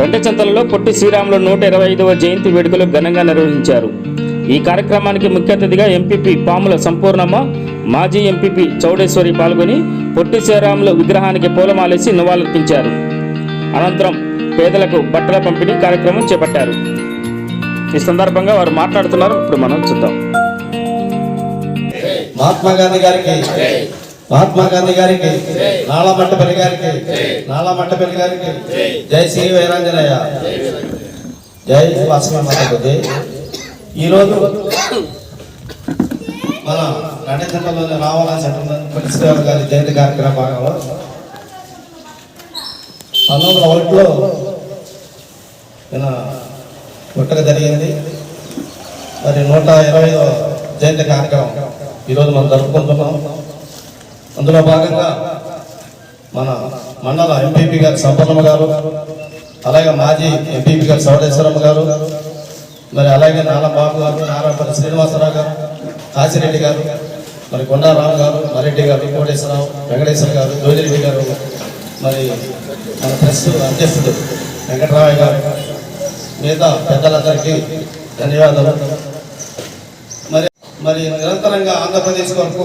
రెండచంతలలో పొట్టి శ్రీరాములు నూట ఇరవై ఐదవ జయంతి వేడుకలు ఘనంగా నిర్వహించారు. ఈ కార్యక్రమానికి ముఖ్య అతిథిగా ఎంపీపీ పాముల సంపూర్ణమ్మ మాజీ ఎంపీపీ చౌడేశ్వరి పాల్గొని పొట్టి శ్రీరాములు విగ్రహానికి పూలమాలేసి నివాళులర్పించారు. అనంతరం పేదలకు బట్టల పంపిణీ కార్యక్రమం చేపట్టారు. ఈ సందర్భంగా వారు మాట్లాడుతున్నారు. ఇప్పుడు మనం చూద్దాం. మహాత్మా గాంధీ గారికి మహాత్మా గాంధీ గారికి నాలా మట్టపల్లి గారికి నాలా మట్టపల్లి గారికి జై. శ్రీ వీరాంజనేయ. జై వాసవి మాతకు ఈరోజు మన గణేశంలోని రావాలని సెంటర్ పులిశ్రీరావు గారి జయంతి కార్యక్రమ భాగంలో. పంతొమ్మిది వందల ఒకటిలో పుట్టక జరిగింది. మరి నూట ఇరవై జయంతి కార్యక్రమం ఈరోజు మనం జరుపుకుంటున్నాం. అందులో భాగంగా మన మండల ఎంపీపీ గారు సంపన్నమ్మ గారు అలాగే మాజీ ఎంపీపీ గారు సవడేశ్వరమ్మ గారు మరి అలాగే నాలబాబు గారు నారాపల్లి శ్రీనివాసరావు గారు కాశిరెడ్డి గారు మరి కొండారావు గారు మరెడ్డి గారు కోటేశ్వరరావు వెంకటేశ్వర గారు జోజిరెడ్డి గారు మరి మన ప్రెస్ అధ్యక్షుడు వెంకటరామయ్య గారు మిగతా పెద్దలందరికీ ధన్యవాదాలు. మరి మరి నిరంతరంగా ఆంధ్రప్రదేశ్ వరకు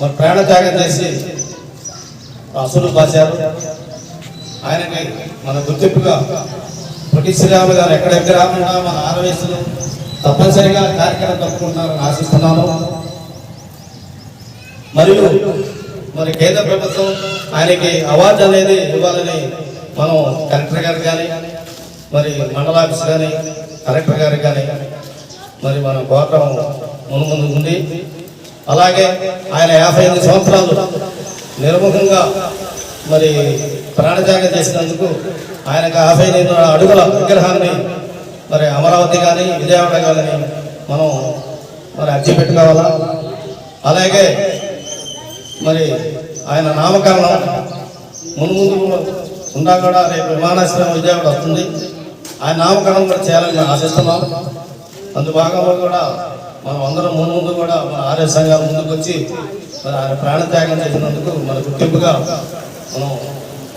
మరి ప్రాణత్యాగం చేసి అసలు పాశారు. ఆయనకి మన గుర్తింపుగా పొట్టి శ్రీరాము గారు ఎక్కడెక్కడ విగ్రహంగా మన ఆరవేసులు తప్పనిసరిగా కార్యక్రమం తప్పుకుంటున్నారని ఆశిస్తున్నాను మరియు మరి కేంద్ర ప్రభుత్వం ఆయనకి అవార్డు అనేది ఇవ్వాలని మనం కలెక్టర్ గారు కానీ మరి మండల ఆఫీస్ కానీ కలెక్టర్ గారికి కానీ మరి మనం గోత్రం ముందు ముందు ఉంది. అలాగే ఆయన యాభై ఐదు సంవత్సరాలు నిర్ముఖంగా మరి ప్రాణత్యాగం చేసినందుకు ఆయనకు యాభై ఐదు అడుగుల విగ్రహాన్ని మరి అమరావతి కానీ విజయవాడ కానీ మనం మరి అర్జీ పెట్టుకోవాలా అలాగే మరి ఆయన నామకరణం ముందు ఉన్నా కూడా రేపు విమానాశ్రయం విజయవాడ వస్తుంది. ఆయన నామకరణం కూడా చేయాలని మేము ఆశిస్తున్నాం. అందు భాగంలో కూడా మనం అందరం ముందు ముందు కూడా మన ఆర్య సంఘాల ముందుకు వచ్చి మరి ఆయన ప్రాణత్యాగం చేసినందుకు మన గుర్తింపుగా మనం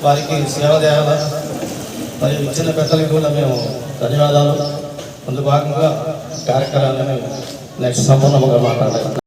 వారికి సేవ చేయాలి? మరి ఇచ్చిన పెద్దలకి కూడా మేము ధన్యవాదాలు. అందు భాగంగా కార్యక్రమాన్ని నెక్స్ట్ సంపూర్ణంగా మాట్లాడాలి